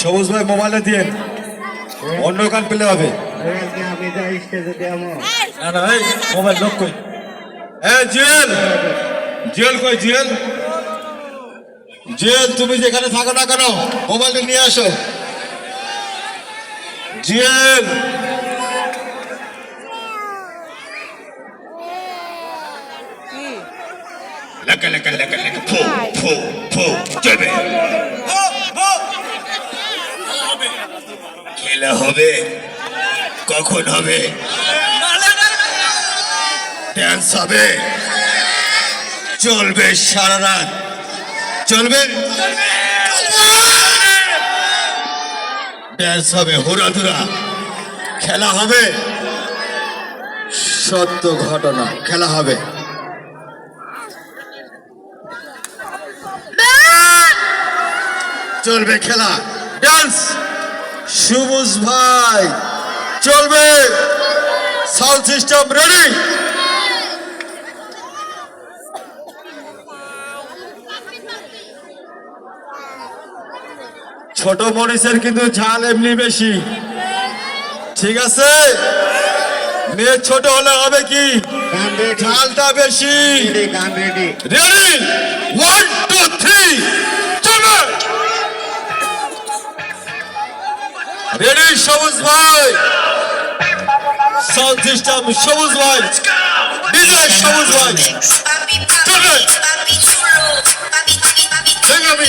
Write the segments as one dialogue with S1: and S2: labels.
S1: সবুজ ভাই মোবাইলে দিয়ে অন্য গান পেলে হবে। মোবাইল লক কই এ, জুয়েল! জুয়েল কই, জুয়েল? জুয়েল, তুমি যেখানে থাকো না কেন, মোবাইলটা নিয়ে আসো। জুয়েল!
S2: লেকা লেকা লেকা লেকা ফো ফো ফো চলবে খেলা হবে। কখন হবে? ড্যান্স হবে। চলবে সারা রাত। চলবে? ড্যান্স হবে হুরাধুরা খেলা হবে। সত্য ঘটনা, খেলা হবে। চলবে খেলা। ডান্স সবুজ ভাই চলবে। সাউন্ড সিস্টেম রেডি ছোট মরিচের কিন্তু ঝাল এমনি বেশি। ঠিক আছে? মেয়ে ছোট হলে হবে কি?
S1: ঝালটা বেশি।
S3: রেডি
S1: ওয়ান রেডি সবুজ ভাই সাউন্ড সিস্টেম সবুজ ভাই ডিজে সবুজ ভাই
S4: Papi,
S1: চলবে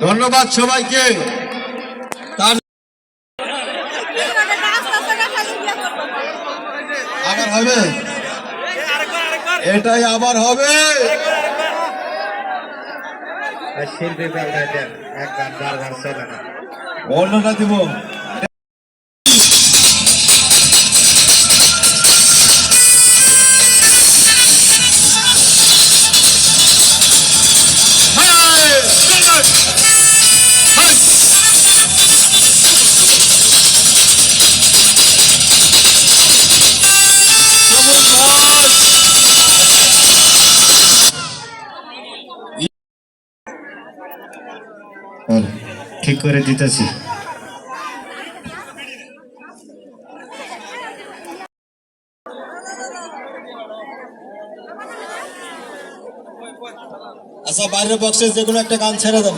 S1: ধন্যবাদ সবাইকে। তার আবার হবে? এটাই আবার হবে।
S3: শিল্পী বারবার চলে না।
S1: অন্যটা দিব।
S3: ঠিক করে দিতেছি।
S2: আচ্ছা বাইরের বক্সে যে কোনো একটা গান ছেড়ে দেন।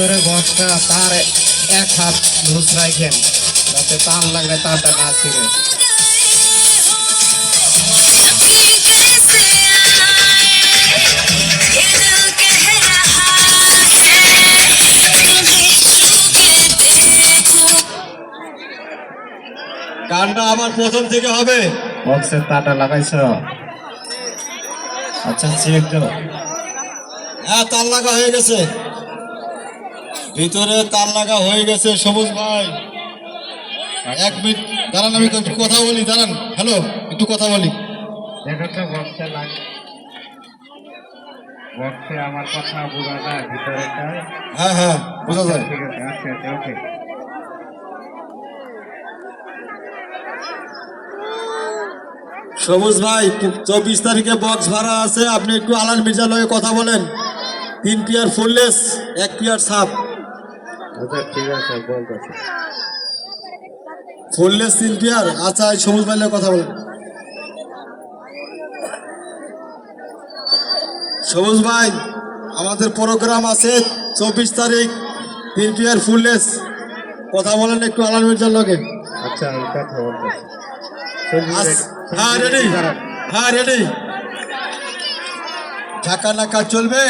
S3: ভিতরে বসটা তার এক হাত লুজ রাখেন যাতে তার লাগলে তারটা না ছিঁড়ে
S2: গানটা আমার প্রথম থেকে হবে।
S3: বক্সের তাটা লাগাইছ। আচ্ছা, আচ্ছা চেক দাও
S2: হ্যাঁ তার লাগা হয়ে গেছে। ভিতরে তার লাগা হয়ে গেছে সবুজ ভাই। এক মিনিট দাঁড়ান আমি একটু কথা বলি দাঁড়ান। হ্যালো একটু কথা বলি।
S3: দেখো তো বক্সে লাগ বক্সে আমার কথা বোঝা যায় ভিতরেটা
S2: হ্যাঁ হ্যাঁ বোঝা যায়।
S3: ঠিক আছে আচ্ছা আচ্ছা ওকে।
S2: সবুজ ভাই চব্বিশ তারিখে বক্স ভাড়া আছে আপনি একটু আলান মির্জার লগে কথা বলেন। তিন পিয়ার ফুললেস এক পিয়ার সাপ।
S3: আচ্ছা ঠিক আছে
S2: আচ্ছা এই সবুজ ভাই কথা বলেন সবুজ ভাই আমাদের প্রোগ্রাম আছে চব্বিশ তারিখ তিন পিয়ার ফুললেস। কথা বলেন একটু আলান মির্জার লগে
S3: আচ্ছা আমি কথা বলতেছি
S2: হ্যাঁ রেডি হ্যাঁ রেডি ঢাকা নাকা চলবে?